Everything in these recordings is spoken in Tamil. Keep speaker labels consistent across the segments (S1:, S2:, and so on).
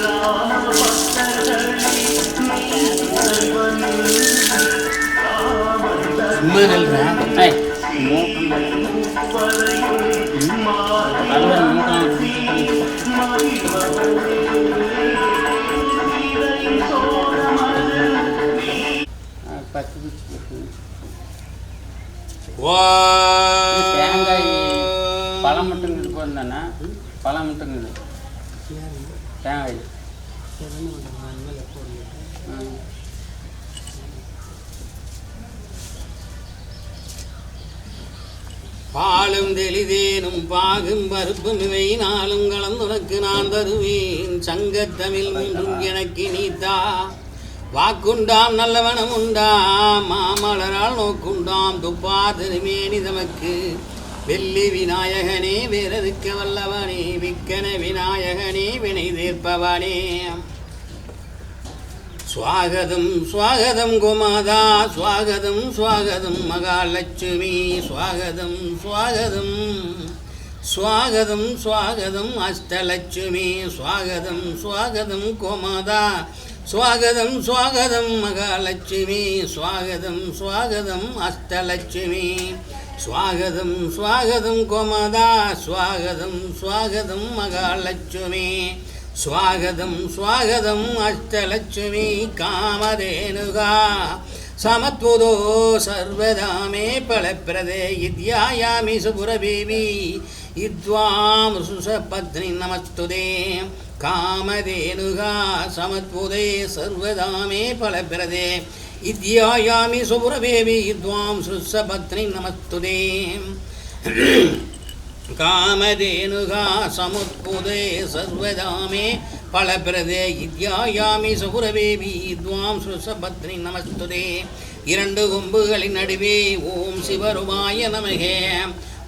S1: சும்மா
S2: நல்ல பாலும் தெளிதேனும் பாகும் பருப்பும் இவையினாலும் கலந்துனக்கு நான் தருவேன் சங்கத்தமிழ் மீண்டும் எனக்கு நீத்தா வாக்குண்டாம் நல்லவனம் உண்டாம் மாமலரால் நோக்குண்டாம் துப்பா தருமேனி தமக்கு வெள்ளி விநாயகனே வேறதுக்க வல்லவனே விக்கன விநாயகனே வினை தீர்ப்பவனே ஸ்வாகதம் ஸ்வாகதம் குமாதா ஸ்வாகதம் ஸ்வாகதம் மகாலட்சுமி ஸ்வாகதம் ஸ்வாகதம் ஸ்வாகதம் ஸ்வாகதம் அஷ்டலட்சுமி ஸ்வாகதம் ஸ்வாகதம் குமாதா ஸ்வாகதம் ஸ்வாகதம் மகாலட்சுமி ஸ்வாகதம் ஸ்வாகதம் அஷ்டலட்சுமி ஸ்வாகதம் ஸ்வாகதம் குமாதா ஸ்வாகதம் ஸ்வாகதம் மகாலட்சுமி ஸ்வாகதம் ஸ்வாகதம் அஷ்டலட்சுமி காமதேனுகா சமத்வதோ சர்வதாமே பலப்பிரதே இத்யாயாமி சுபுரபீவி இத்வாம் பத்னி நமஸ்துதே காமதேனுகா சமத்வதே சர்வதாமே பலப்பிரதே இத்யாயாமி சுபுரபேவி இத்வாம் பத்னி நமஸ்துதே காமதேனுகா சமுத்புதே சர்வதாமே பலபிரதே இத்யாயாமி சுகுரவேவி இத்வாம் சுசபத்ரி நமஸ்துதே இரண்டு கொம்புகளின் நடுவே ஓம் சிவருமாய நமகே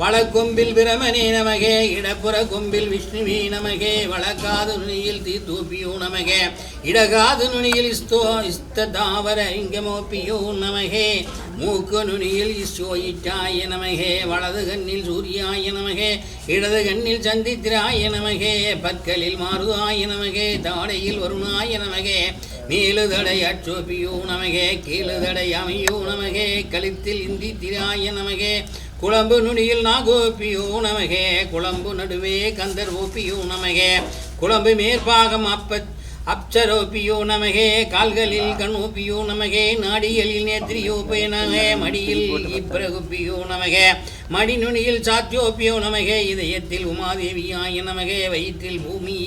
S2: வளக்கொம்பில் பிரமனே நமகே இடப்புற கொம்பில் விஷ்ணுவே நமகே வளக்காது நுனியில் தீத்தூப்பியோ நமகே இடகாது நுனியில் இஸ்தோ இஸ்த தாவர இங்கமோப்பியோ நமகே மூக்கு நுனியில் இஸ்வோயிட்டாய நமகே வலது கண்ணில் சூரியாய நமகே இடது கண்ணில் சந்தித்திராய நமகே பற்களில் மாறுதாய நமகே தாடையில் வருணாய நமகே மேலுதடை அச்சோப்பியோ நமகே கீழுதடை அமையோ நமகே கழுத்தில் இந்தி திராய நமகே குழம்பு நுனியில் நாகோப்பியூ நமகே குழம்பு நடுவே கந்தர் ஓப்பியூ நமகே குழம்பு மேற்பாகம் அப்ப அப்சரோப்பியோ நமகே கால்களில் கண்ணோப்பியோ நமகே நாடிகளில் நேத்திரியோப்பே நமகே மடியில் இப்பிரகுப்பியோ நமகே மடி நுனியில் சாத்தியோப்பியோ நமகே இதயத்தில் உமாதேவியாய நமகே வயிற்றில் பூமி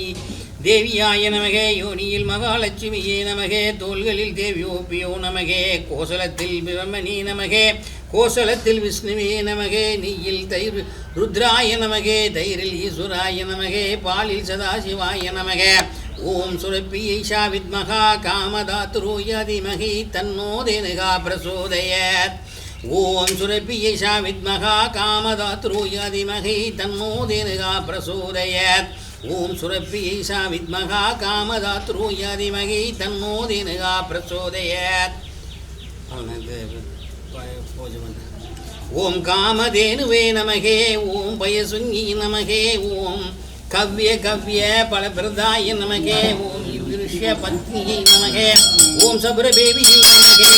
S2: தேவியாய நமகே யோனியில் மகாலட்சுமியே நமகே தோள்களில் தேவியோப்பியோ நமகே கோசலத்தில் பிரம்மணி நமகே கோசலத்தில் விஷ்ணுவே நமகே நீயில் தயிர் ருத்ராய நமகே தயிரில் ஈசுராய நமகே பாலில் சதாசிவாய நமக ஓம் சுரப்பி ஐஷா வித்மகா காமதாத்ரூய திமகி தன்னோ தேனுகா பிரசோதயத் ஓம் சுரப்பி ஐஷா வித்மகா காமதாத்ரூய திமகி தன்னோ தேனுகா பிரசோதயத் ஓம் சுரப்பி ஐஷா வித்மகா காமதாத்ரூய திமகி தன்னோ தேனுகா பிரசோதயத் அவனுக்கு ஓம் காமதேனுவே நமகே ஓம் பயசுங்கி நமகே ஓம் கவ்ய கவ்ய பல பிரதாய நமகே ஓம் பத்னியை நமகே ஓம் சபுரபேவியை நமகே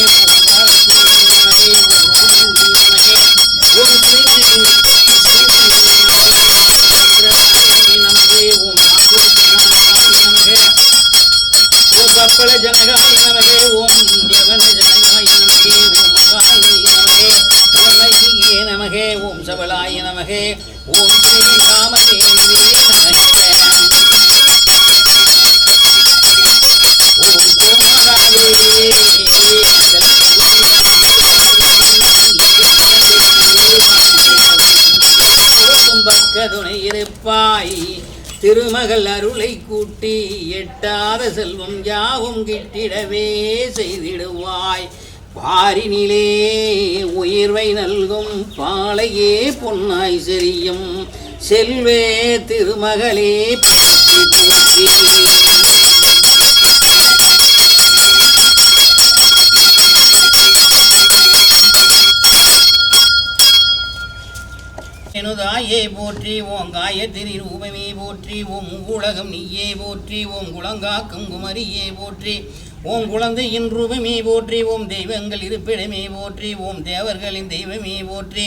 S2: நமகே பக்க துணை இருப்பாய் திருமகள் அருளை கூட்டி எட்டாத செல்வம் யாவும் கிட்டிடவே செய்தி பாரினிலே உயிர்வை நல்கும் பாலையே பொன்னாய் செரியும் செல்வே திருமகளே போற்றி போற்றி போற்றி ஓம் காயத்திரி ரூபமே போற்றி ஓம் உலகம் நீயே போற்றி ஓம் குளங்கா குமரியே போற்றி ஓம் குழந்தை இன்றுபு மீ போற்றி ஓம் தெய்வங்கள் இருப்பிடமே போற்றி ஓம் தேவர்களின் தெய்வமே போற்றி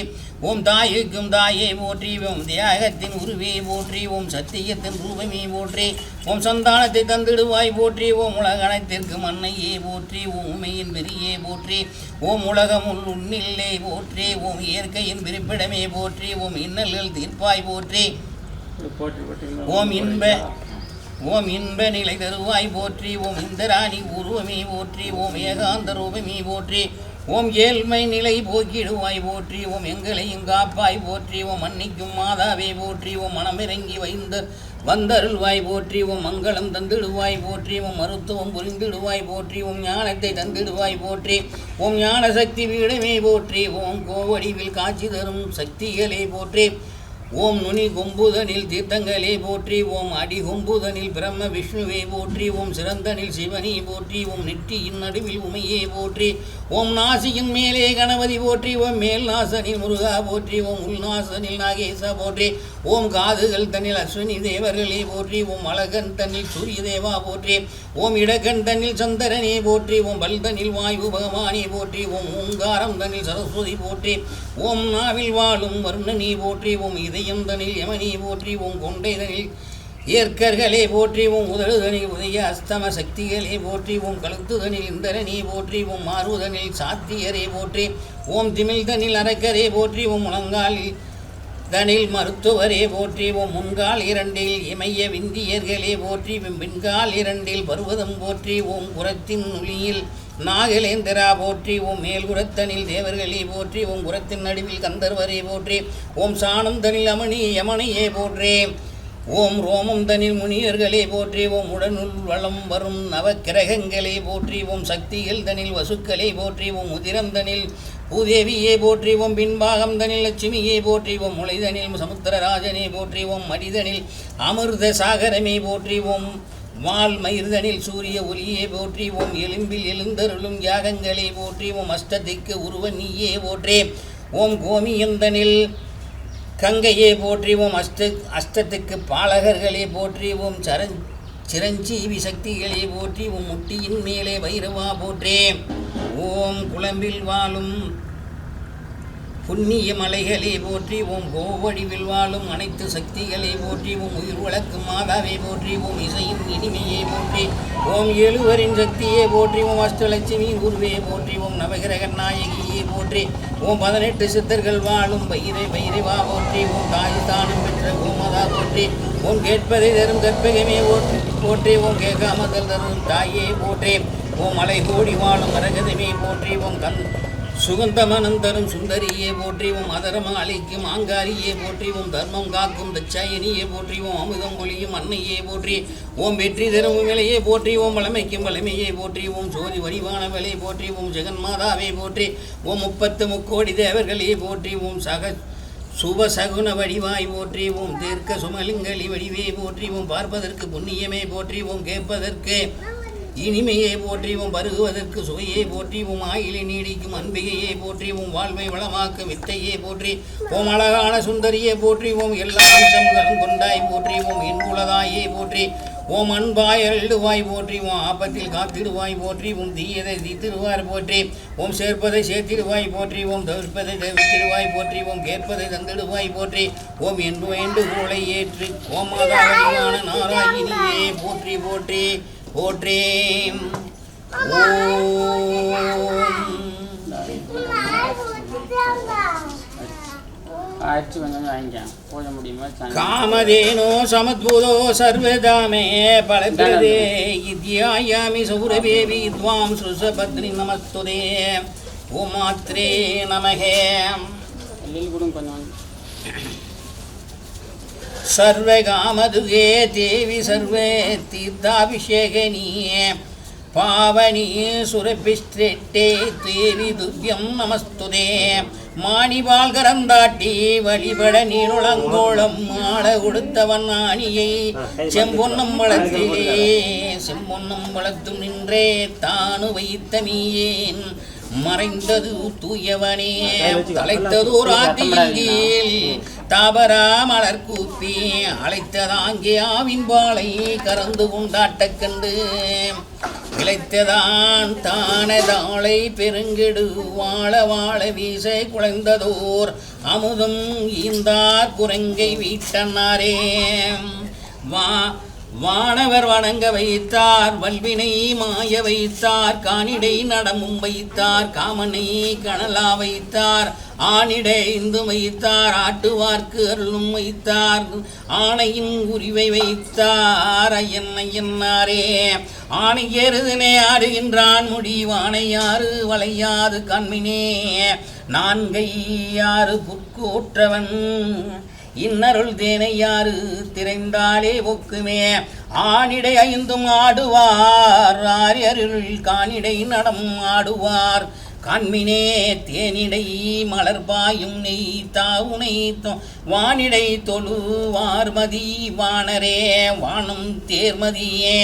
S2: ஓம் தாயுக்கும் தாயை போற்றி ஓம் தியாகத்தின் உருவே போற்றி ஓம் சத்தியத்தின் ரூபமே போற்றி ஓம் சந்தானத்தை தந்திடுவாய் போற்றி ஓம் அனைத்திற்கு மண்ணையே போற்றி ஓம் உமையின் பெரியே போற்றி ஓம் உலகம் உன்னில்லை போற்றி ஓம் இயற்கையின் பிறப்பிடமே போற்றி ஓம் இன்னல்கள் தீர்ப்பாய் போற்றி ஓம் இன்ப ஓம் இன்ப நிலை தருவாய் போற்றி ஓம் இந்திராணி உருவமே போற்றி ஓம் ஏகாந்த ரூபமே போற்றி ஓம் ஏழ்மை நிலை போக்கிடுவாய் போற்றி ஓம் எங்களையும் காப்பாய் போற்றி ஓம் மன்னிக்கும் மாதாவே போற்றி ஓம் மனமிறங்கி வைந்த வந்தருள்வாய் போற்றி ஓம் மங்களம் தந்திடுவாய் போற்றி ஓம் மருத்துவம் புரிந்திடுவாய் போற்றி ஓம் ஞானத்தை தந்திடுவாய் போற்றி ஓம் ஞான சக்தி வீடுமே போற்றி ஓம் கோவடிவில் காட்சி தரும் சக்திகளை போற்றி ஓம் நுனி கொம்புதனில் தீர்த்தங்களே போற்றி ஓம் அடி கொம்புதனில் பிரம்ம விஷ்ணுவை போற்றி ஓம் சிறந்தனில் சிவனை போற்றி ஓம் நெற்றியின் நடுவில் உமையே போற்றி ஓம் நாசியின் மேலே கணபதி போற்றி ஓம் மேல் நாசனில் முருகா போற்றி ஓம் உள்நாசனில் நாகேசா போற்றி ஓம் காதுகள் தன்னில் அஸ்வினி தேவர்களே போற்றி ஓம் அழகன் தன்னில் சூரிய தேவா போற்றி ஓம் இடக்கன் தன்னில் சந்திரனே போற்றி ஓம் பல்தனில் வாயு பகவானே போற்றி ஓம் ஓங்காரம் தன்னில் சரஸ்வதி போற்றி ஓம் நாவில் வாழும் வருணனே போற்றி ஓம் இதை எந்தனில் எமனி உன் கொண்டைதனில் ஏற்கர்களே உன் உதழுதனில் உதய அஸ்தம சக்திகளே போற்றிவோம் கழுத்துதனில் போற்றி உன் மாறுதனில் சாத்தியரே போற்றி ஓம் திமிழ்தனில் அரக்கரே உன் முழங்கால் தனில் மருத்துவரே போற்றிவோம் முன்கால் இரண்டில் இமைய விந்தியர்களே போற்றி விண்கால் இரண்டில் பருவதம் போற்றி ஓம் குரத்தின் நுளியில் நாகலேந்திரா போற்றி ஓம் மேல்குரத்தனில் தேவர்களே போற்றி ஓம் குரத்தின் நடுவில் கந்தர்வரே போற்றி ஓம் சாணம் தனில் அமணி யமனையே போற்றி ஓம் ரோமம் தனில் முனியர்களே போற்றி ஓம் உடனுள் வளம் வரும் நவக்கிரகங்களே போற்றி ஓம் சக்திகள் தனில் வசுக்களை போற்றி ஓம் உதிரம் தனில் பூதேவியே போற்றிவோம் பின்பாகம் தனில் லட்சுமியே போற்றிவோம் முளைதனில் சமுத்திரராஜனே போற்றிவோம் மனிதனில் அமிர்த சாகரமே போற்றிவோம் வால் மயிர்தனில் சூரிய ஒளியே போற்றிவோம் எலும்பில் எழுந்தருளும் யாகங்களை போற்றிவோம் அஷ்டதிக்கு உருவ நீயே போற்றே ஓம் கோமியந்தனில் கங்கையே போற்றிவோம் அஷ்ட அஷ்டத்துக்கு பாலகர்களே போற்றிவோம் சரண் சிரஞ்சீவி சக்திகளே போற்றி உம் முட்டியின் மேலே வைரவா போற்றே ஓம் குழம்பில் வாழும் புண்ணிய மலைகளை போற்றிவோம் கோவடிவில் வாழும் அனைத்து சக்திகளை போற்றிவோம் உயிர் வழக்கு மாதாவை போற்றிவோம் இசையின் இனிமையை போற்றி ஓம் எழுவரின் சக்தியை போற்றிவோம் அஷ்டலட்சுமி உருவையை போற்றிவோம் நவகிரக நாயகியை போற்றி ஓம் பதினெட்டு சித்தர்கள் வாழும் பயிரை பயிரைவா போற்றி ஓம் தாய் தானம் பெற்ற கோமதா போற்றி ஓம் கேட்பதை தரும் கற்பகமே போற்றி போற்றி ஓம் கேட்காமல் தரும் தாயே போற்றி ஓம் மலை கோடி வாழும் மரகதமே போற்றி ஓம் கண் சுகந்தமனந்தரும் சுந்தரியே போற்றிவோம் அதரம அழைக்கும் ஆங்காரியே போற்றிவோம் தர்மம் காக்கும் தச்சாயனியே போற்றிவோம் அமுதம் ஒளியும் அன்னையே போற்றி ஓம் வெற்றி தரும் விலையே போற்றிவோம் வளமைக்கும் வளமையே போற்றிவோம் சோதி வரிவான விலை போற்றிவோம் ஜெகன்மாதாவை போற்றி ஓம் முப்பத்து முக்கோடி தேவர்களே போற்றிவோம் சக சுப சகுன வடிவாய் போற்றிவோம் தீர்க்க சுமலிங்கலி வடிவே போற்றிவோம் பார்ப்பதற்கு புண்ணியமே போற்றிவோம் கேட்பதற்கு இனிமையை போற்றிவும் பருகுவதற்கு சுவையை போற்றிவும் ஆயிலை நீடிக்கும் அன்பிகையை போற்றிவும் வாழ்வை வளமாக்கும் வித்தையை போற்றி ஓம் அழகான சுந்தரியை போற்றிவோம் எல்லா அம்சங்களும் கொண்டாய் போற்றிவோம் இன்புலதாயே போற்றி ஓம் அன்பாய் அருள்வாய் போற்றி உன் ஆபத்தில் காத்திடுவாய் போற்றி உம் தீயதை தீத்திடுவார் போற்றி ஓம் சேர்ப்பதை சேர்த்திடுவாய் போற்றி ஓம் தவிர்ப்பதை தவிர்த்திடுவாய் போற்றி ஓம் கேட்பதை தந்திடுவாய் போற்றி ஓம் என்று வேண்டுகோளை ஏற்று ஓம் நாராயணியே போற்றி போற்றி போற்றேம் காமதேனோ சமத்புதோ சர்வதாமே பலதே இத்யாயாமி சௌரவேவி துவாம் சுசபத்ரி நமஸ்துதே ஓமாத்ரே நமகே கொஞ்சம் सर्वकामदुगे देवि सर्वे तीर्थाभिषेकनीये पावनी सुरभिष्टे देवि दुर्यं नमस्तु ते மாணிபால் கரந்தாட்டி வழிபட நீருளங்கோளம் மாட கொடுத்தவன் ஆணியை செம்பொன்னம் வளர்த்திலே செம்பொன்னம் வளர்த்தும் நின்றே தானு வைத்தமியேன் மறைந்தது தூயவனே தலைத்ததூர் ஆத்தியில் தாபரா மலர் கூப்பி அழைத்ததாங்கே ஆவின் பாலை கறந்து கொண்டாட்ட கண்டு இழைத்ததான் தானதாளை பெருங்கெடு வாழ வாழ வீசை குழைந்ததோர் அமுதம் ஈந்தார் குரங்கை வீட்டன்னாரே வா வானவர் வணங்க வைத்தார் வல்வினை மாய வைத்தார் காணிடை நடமும் வைத்தார் காமனை கனலா வைத்தார் ஆணிடை இந்து வைத்தார் ஆட்டுவார்க்கு அருளும் வைத்தார் ஆணையின் உரிவை வைத்தார் ஐயன் ஐயன்னாரே ஆணை எருதினே முடிவானை முடிவானையாறு வளையாது கண்மினே நான்கை நான்கையாறு புற்கூற்றவன் இன்னருள் தேனை யாரு திரைந்தாலே ஒக்குமே ஆணிடை ஐந்தும் ஆடுவார் ஆரியருள் கானிடை நடம் ஆடுவார் கண்மினே தேனிடை மலர்பாயும் நெய் தாவுனை வானிடை தொழுவார் மதி வானரே வானம் தேர்மதியே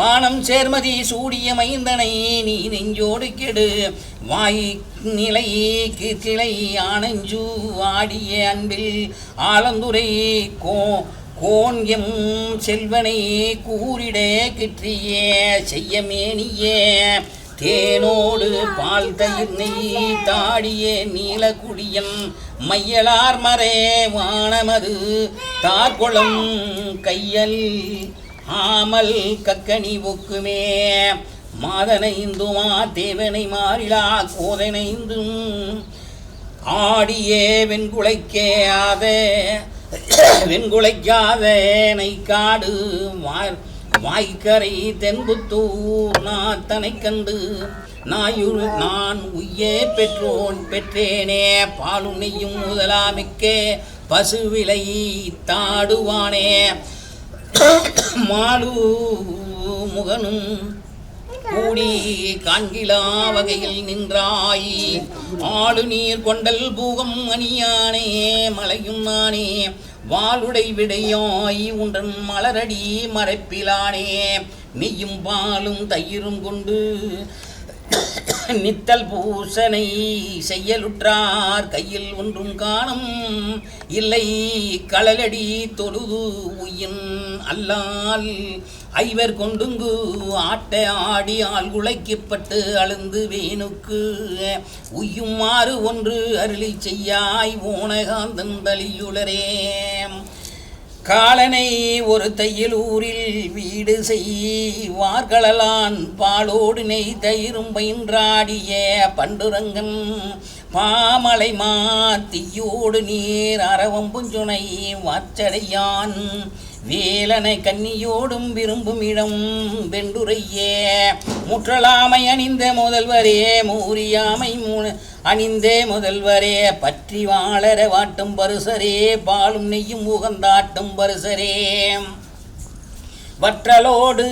S2: வானம் சேர்மதி சூடிய மைந்தனை நீ நெஞ்சோடு கெடு வாய் நிலை கீர்த்திளை ஆனஞ்சு ஆடிய அன்பில் ஆலந்துரை கோ கோன் எம் செல்வனை கூறிட கிற்றிய செய்யமேனியே தேனோடு பால் தயிர் நெய் தாடிய நீலக்குடியம் மையலார் மரே வானமது தார்குளம் கையல் ஆமல் கக்கணி ஒக்குமே மாதனைந்துமா தேவனை மாறிலா கோதனைந்தும் ஆடியே வெண்குலைக்கேயாத வெண்குலைக்காத காடு வாய்க்கரை தென்புத்தூர் நாத்தனை கண்டு நாயுள் நான் உய்யே பெற்றோன் பெற்றேனே பாலுனையும் முதலாமிக்கே பசுவிலை தாடுவானே மாலு முகனும் கூடி காண்கிலா வகையில் நின்றாய் ஆளு நீர் கொண்டல் பூகம் அணியானே மலையும் நானே வாளுடை விடையாய் உன்றன் மலரடி மறைப்பிலானே நெய்யும் பாலும் தயிரும் கொண்டு நித்தல் பூசனை செய்யலுற்றார் கையில் ஒன்றும் காணும் இல்லை களலடி தொழுது உயின் அல்லால் ஐவர் கொண்டுங்கு ஆட்ட ஆடியால் குலைக்கப்பட்டு அழுந்து வேணுக்கு உய்யுமாறு ஒன்று அருளி செய்யாய் ஓனகாந்தன் பலியுளரே காலனை ஒரு தையில் ஊரில் வீடு செய்வார்களான் பாலோடு நெய் பயின்றாடிய பண்டுரங்கன் பாமலை மாத்தியோடு நீர் அறவம் புஞ்சுனை வாச்சடையான் வேலனை கன்னியோடும் விரும்பும் இடம் வெண்டுரையே முற்றலாமை அணிந்த முதல்வரே மூரியாமை அணிந்தே முதல்வரே பற்றி வாழற வாட்டும் பருசரே பாலும் நெய்யும் உகந்தாட்டும் பருசரே வற்றலோடு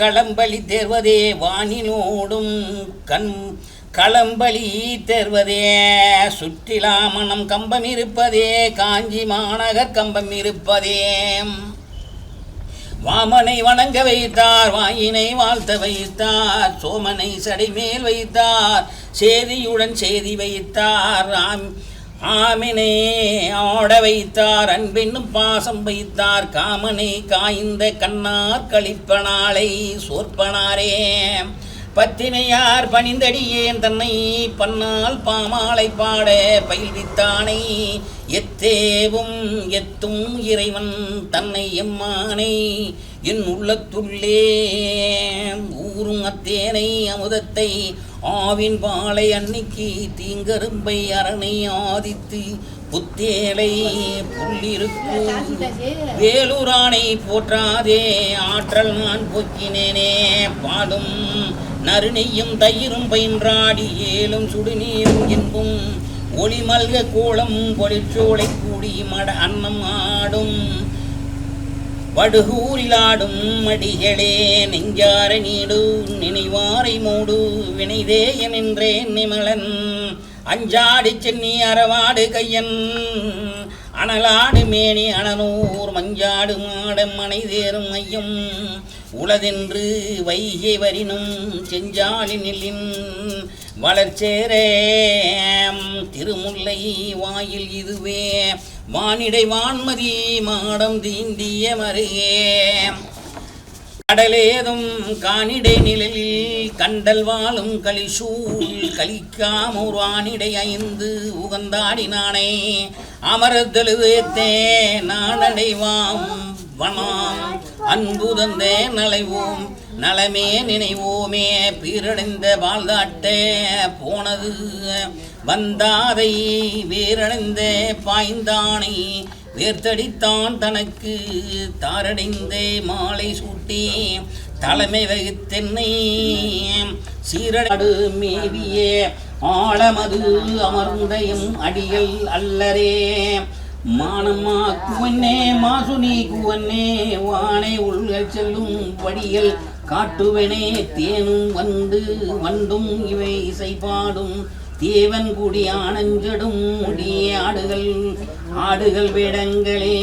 S2: களம்பலி தேர்வதே வானினோடும் கண் களம்பலி தேர்வதே சுற்றிலாமணம் கம்பம் இருப்பதே காஞ்சி மாநகர் கம்பம் இருப்பதே வாமனை வணங்க வைத்தார் வாயினை வாழ்த்த வைத்தார் சோமனை மேல் வைத்தார் சேதியுடன் சேதி வைத்தார் ராம் ஆமினே ஆட வைத்தார் அன்பென்னும் பாசம் வைத்தார் காமனை காய்ந்த கண்ணார் கழிப்பனாளை சோற்பனாரே பத்தினையார் பணிந்தடியேன் தன்னை பன்னால் பாமாலை பாட பயில்வித்தானை எத்தேவும் எத்தும் இறைவன் தன்னை எம்மானை என் உள்ளத்துள்ளே ஊரும் அத்தேனை அமுதத்தை ஆவின் பாலை அன்னிக்கு தீங்கரும்பை அரணை ஆதித்து புத்தேலை புள்ளிருக்கும் வேலூரானை போற்றாதே ஆற்றல் நான் போக்கினேனே பாடும் நறுநெய்யும் தயிரும் பயின்றாடி ஏலும் சுடுநீரும் ஒளி மல்க கோலம் பொழிற்சோலை கூடி மட அன்னம் ஆடும் வடுகூரிலாடும் மடிகளே நெஞ்சார நீடு நினைவாரை மூடு வினைதேயன் என்றே நிமலன் அஞ்சாடி சென்னி அறவாடு கையன் அனலாடு மேனி அனனூர் மஞ்சாடு மாடம் மனை தேரும் ஐயம் உளதென்று வைகை வரினும் செஞ்சாடி நில்லின் வளர்ச்சேரே திருமுல்லை வாயில் இதுவே வானிடை வான்மதி மாடம் தீண்டிய மருகே கடலேதும் காணிடை நிழலில் கண்டல் வாழும் கலிசூல் கலிக்காம் ஒரு ஆணிடை ஐந்து உகந்தாடினானே அமரத்தெழுதேத்தே நாடடைவாம் வனாம் அன்பு தந்தே நலைவோம் நலமே நினைவோமே பீரடைந்த வாழ்தாட்டே போனது வந்தாதை வீரடைந்த பாய்ந்தானை உயர்த்தடித்தான் தனக்கு தாரடைந்தே மாலை சூட்டி தலைமை வகித்தென்னை சீரடு மேவிய ஆழமது அமர்ந்தையும் அடிகள் அல்லரே மானம்மா குவன்னே மாசுனி குவன்னே வானை உள்கள் செல்லும் படிகள் காட்டுவனே தேனும் வந்து வண்டும் இவை இசைப்பாடும் பாடும் தேவன் குடி ஆனஞ்சடும் முடிய ஆடுகள் ஆடுகள் வேடங்களே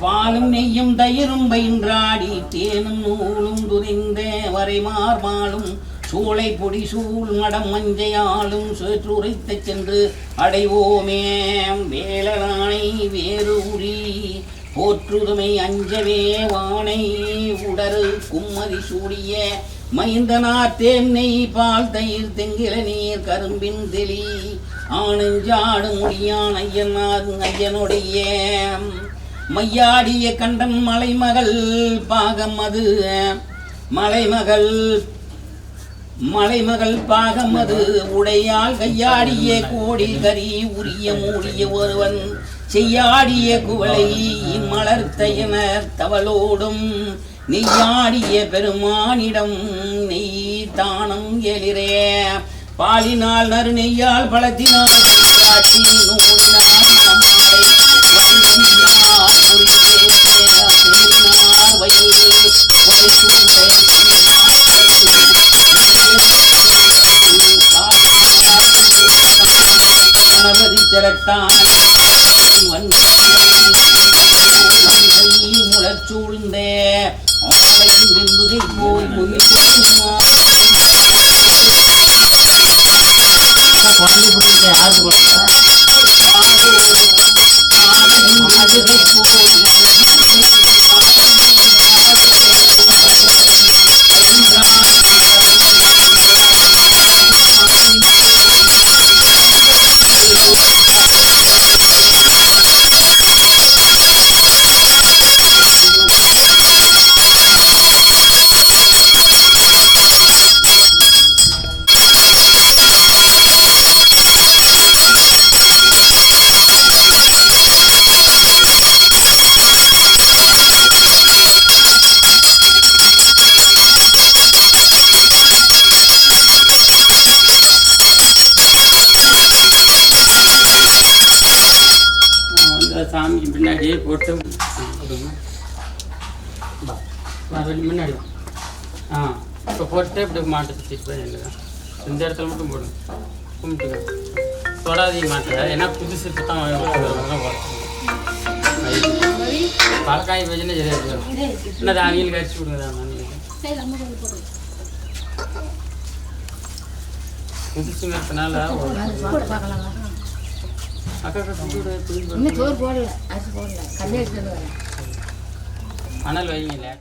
S2: பாலும் நெய்யும் தயிரும் பயின்றாடி தேனும் நூலும் துரிந்த மார்பாலும் சூளை பொடி சூழ் மடம் மஞ்சையாலும் சுற்றுரைத்து சென்று அடைவோமே வேளராணை வேறு உரி போற்றுதுமை அஞ்சவே வானை உடறு கும்மதி சூடிய மைந்தனார் தேன்னை பால் தயிர் தெங்கில நீர் கரும்பின் தெளி ஆணுஞ்சாடு முடியான் ஐயனார் ஐயனுடைய மையாடிய கண்டம் மலைமகள் பாகம் அது மலைமகள் மலைமகள் பாகம் அது உடையால் கையாடிய கோடி கறி உரிய மூடிய ஒருவன் செய்யாடிய குவளை மலர்த்தையனர் தவளோடும் நெய்யாடிய பெருமானிடம் நெய் தானம் எளிரே பாலினால் நறு நெய்யால் பழத்தினால் நூலினால் சாமிக்கு பின்னாடியே போட்டு முன்னாடி ஆ இப்போ போட்டு இப்படி மாட்டை சுற்றிட்டு போய் இந்த இடத்துல மட்டும் போடும் கும்பிட்டுங்க தொடாதி மாட்டை ஏன்னா புதுசு இப்போ தான் பழக்காய் வச்சுன்னா சரியா இருக்கும் என்னது கழிச்சு கொடுங்க புதுசு நேரத்தினால இன்னும் சோறு போடல அரிசி போடல